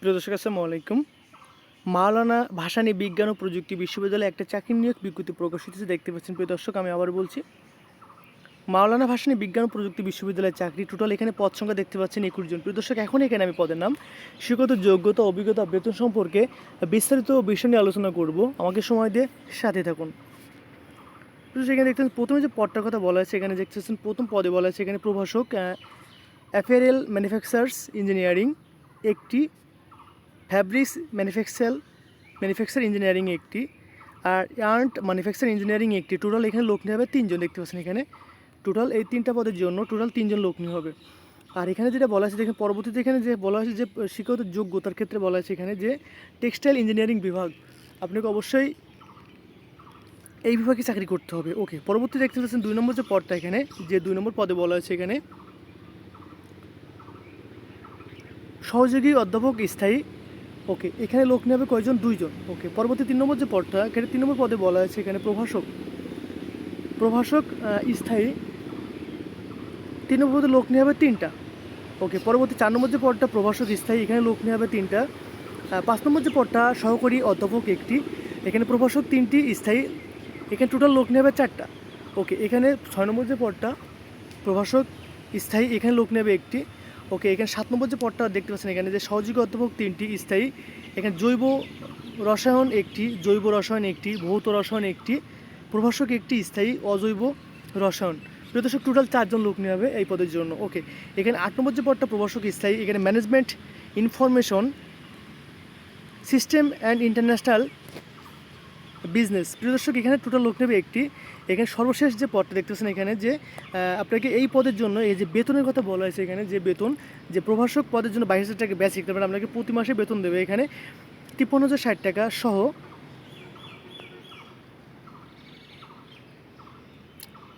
প্রিয় দর্শক, আসসালামু আলাইকুম। মাওলানা ভাসানী বিজ্ঞান ও প্রযুক্তি বিশ্ববিদ্যালয়ে একটা চাকরি নিয়োগ বিজ্ঞপ্তি প্রকাশিত হয়েছে, দেখতে পাচ্ছেন প্রিয় দর্শক, আমি আবার বলছি। মাওলানা ভাসানী বিজ্ঞান ও প্রযুক্তি বিশ্ববিদ্যালয়ের চাকরি টোটাল এখানে পদ সংখ্যা দেখতে পাচ্ছেন একুশ জন। প্রিয় দর্শক, এখন এখানে আমি পদের নাম শিক্ষত যোগ্যতা, অভিজ্ঞতা, বেতন সম্পর্কে বিস্তারিত বিষয় নিয়ে আলোচনা করব। আমাকে সময় দিয়ে সাথে থাকুন। এখানে দেখতেছেন প্রথমে যে পদটার কথা বলা হয়েছে, এখানে দেখতেছেন প্রথম পদে বলা হয়েছে এখানে প্রভাষক অ্যাফেরেল ম্যানুফ্যাকচারার্স ইঞ্জিনিয়ারিং, একটি ফ্যাব্রিক্স ম্যানুফ্যাকচার ম্যানুফ্যাকচার ইঞ্জিনিয়ারিং একটি, আর আর্ট ম্যানুফ্যাকচার ইঞ্জিনিয়ারিং একটি। টোটাল এখানে লোক নিয়ে হবে তিনজন, দেখতে পাচ্ছেন এখানে। টোটাল এই তিনটা পদের জন্য টোটাল তিনজন লোক নিয়ে হবে। আর এখানে যেটা বলা আছে দেখেন পরবর্তীতে এখানে যে বলা হয়েছে যে শিক্ষাগত যোগ্যতার ক্ষেত্রে বলা আছে এখানে যে টেক্সটাইল ইঞ্জিনিয়ারিং বিভাগ। আপনাকে অবশ্যই এই বিভাগে চাকরি করতে হবে। ওকে পরবর্তী দেখতে পাচ্ছেন দুই নম্বর যে পদটা এখানে, যে দুই নম্বর পদে বলা হয়েছে এখানে, সহযোগী অধ্যাপক স্থায়ী ওকে, এখানে লোক নেবে কয়জন? দুইজন। ওকে, পরবর্তী তিন নম্বর যে পদটা, এখানে তিন নম্বর পদে বলা হয়েছে এখানে প্রভাষক। প্রভাষক স্থায়ী। তিন নম্বর পদে লোক নিয়ে হবে তিনটা। ওকে, পরবর্তী চার নম্বর যে পদটা, প্রভাষক, স্থায়ী, এখানে লোক নিয়ে হবে তিনটা। পাঁচ নম্বর যে পদটা, সহকারী অধ্যাপক একটি, এখানে প্রভাষক তিনটি, স্থায়ী, এখানে টোটাল লোক নেবে চারটা। ওকে, এখানে ছয় নম্বর যে পদটা, প্রভাষক, স্থায়ী, এখানে লোক নেবে একটি। ওকে, এখানে সাত নম্বর যে পদটা দেখতে পাচ্ছেন এখানে যে সহযোগী অধ্যাপক তিনটি স্থায়ী। এখানে জৈব রসায়ন একটি, জৈব রসায়ন একটি, ভৌত রসায়ন একটি, প্রভাষক একটি, স্থায়ী অজৈব রসায়ন। প্রদর্শক টোটাল চারজন লোক নেওয়া হবে এই পদের জন্য। ওকে, এখানে আট নম্বর যে পদটা প্রভাষক স্থায়ী, এখানে management information system and international business প্রিয় দর্শক, এখানে টোটাল লোক নেবে একটি। এখানে সর্বশেষ যে পদটা দেখতেছেন এখানে যে আপনাকে এই পদের জন্য এই যে বেতনের কথা বলা হয়েছে এখানে, যে বেতন, যে প্রভাষক পদের জন্য বাইশ হাজার টাকা বেসিক তারপরে আপনাকে প্রতি মাসে বেতন দেবে এখানে তিপ্পান্ন হাজার ষাট টাকা সহ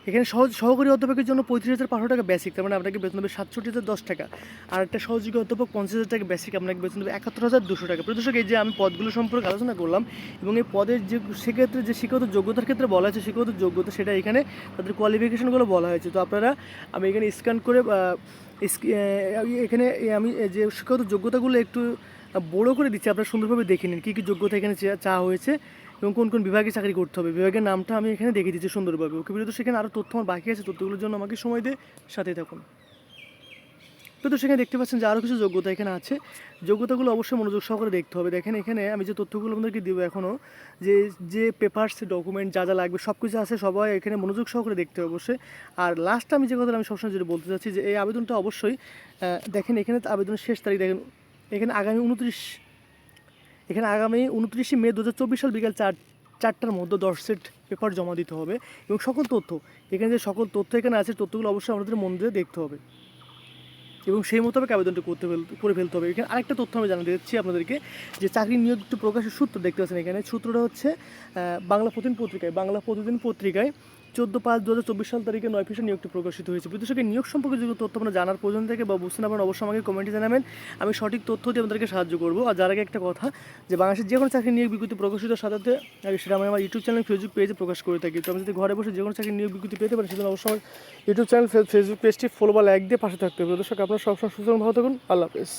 এখানে সহজ সহকারী অধ্যাপকের জন্য পঁয়ত্রিশ হাজার পাঁচশো টাকা বেসিক তার মানে আপনাকে বেতন দেবে সাতষট্টি হাজার দশ টাকা। আর একটা সহযোগী অধ্যাপক পঞ্চাশ হাজার টাকা বেসিক আপনাকে বেতন দেবে একাত্তর হাজার দুশো টাকা। প্রদর্শক এই যে আমি পদগুলো সম্পর্কে আলোচনা করলাম, এবং এই পদের যে, সেক্ষেত্রে যে শিক্ষাগত যোগ্যতার ক্ষেত্রে বলা হয়েছে, শিক্ষাগত যোগ্যতা, সেটা এখানে তাদের কোয়ালিফিকেশনগুলো বলা হয়েছে। তো আপনারা, আমি এখানে স্ক্যান করে এখানে আমি যে শিক্ষাগত যোগ্যতাগুলো একটু বড়ো করে দিচ্ছি, আপনারা সুন্দরভাবে দেখে নিন, কী কী যোগ্যতা এখানে চা- হয়েছে। এবং কোন কোন বিভাগে চাকরি করতে হবে? বিভাগের নামটা আমি এখানে দেখে দিচ্ছি সুন্দরভাবে। ওকে বিরত সেখানে আরও তথ্য আমার বাকি আছে, তথ্যগুলোর জন্য আমাকে সময় দিয়ে সাথে থাকুন। তো সেখানে দেখতে পাচ্ছেন যে আরও কিছু যোগ্যতা এখানে আছে। যোগ্যতাগুলো অবশ্যই মনোযোগ সহকারে দেখতে হবে। দেখেন, এখানে আমি যে তথ্যগুলো আপনাদেরকে দেবো এখনও যে যে পেপার্স ডকুমেন্ট যা যা লাগবে সব কিছু আছে, সবাই এখানে মনোযোগ সহকারে দেখতে হবে অবশ্যই। আর লাস্ট আমি যে কথাটা আমি সবসময় যেটা বলতে চাচ্ছি যে এই আবেদনটা অবশ্যই দেখেন, এখানে আবেদনের শেষ তারিখ, দেখেন, এখানে আগামী উনত্রিশ এখানে আগামী উনত্রিশে মে দু হাজার চব্বিশ সাল বিকাল চার, চারটার মধ্যে দশ সেট পেপার জমা দিতে হবে এবং সকল তথ্য, এখানে যে সকল তথ্য এখানে আছে, তথ্যগুলো অবশ্যই আমাদের মন দিয়ে দেখতে হবে। এবং সেই মোতাবেক আবেদনটা করতে করে ফেলতে হবে। এখানে আরেকটা তথ্য আমি জানিয়ে দিচ্ছি আপনাদেরকে, যে চাকরি নিয়োগ প্রকাশের সূত্র দেখতে পাচ্ছেন এখানে। সূত্রটা হচ্ছে বাংলা প্রতিদিন পত্রিকায়, বাংলা প্রতিদিন পত্রিকায় চোদ্দ পাঁচ দু হাজার চব্বিশ সাল তারিখে নয় ফিসে নিয়োগটি প্রকাশিত হয়েছে। বিদেশকে নিয়োগ সম্পর্কে যে তথ্য আপনার জানার প্রয়োজন থাকে বা বুঝতে না পারেন, অবশ্যই আমাকে কমেন্টে জানাবেন। আমি সঠিক তথ্য দিয়ে আপনাদেরকে সাহায্য করব। আর যার আগে একটা কথা, যে বাংলাদেশের যে কোনো চাকরি নিয়োগ বিজ্ঞপ্তি প্রকাশিত সাথে সেটা আমি আমার ইউটিউব চ্যানেল ফেসবুক পেজে প্রকাশ করে থাকি। তো আমি যদি ঘরে বসে যে কোনো চাকরি নিয়োগ বিজ্ঞপ্তি পেতে পারি, সেজন্য অবশ্যই ইউটিউব চ্যানেল ফেসবুক পেজটি ফলো বা লাইক দিয়ে পাশে থাকতে হবে। দর্শক, আপনারা সবসময় সুস্থ ভালো থাকুন। আল্লাহ হাফেজ।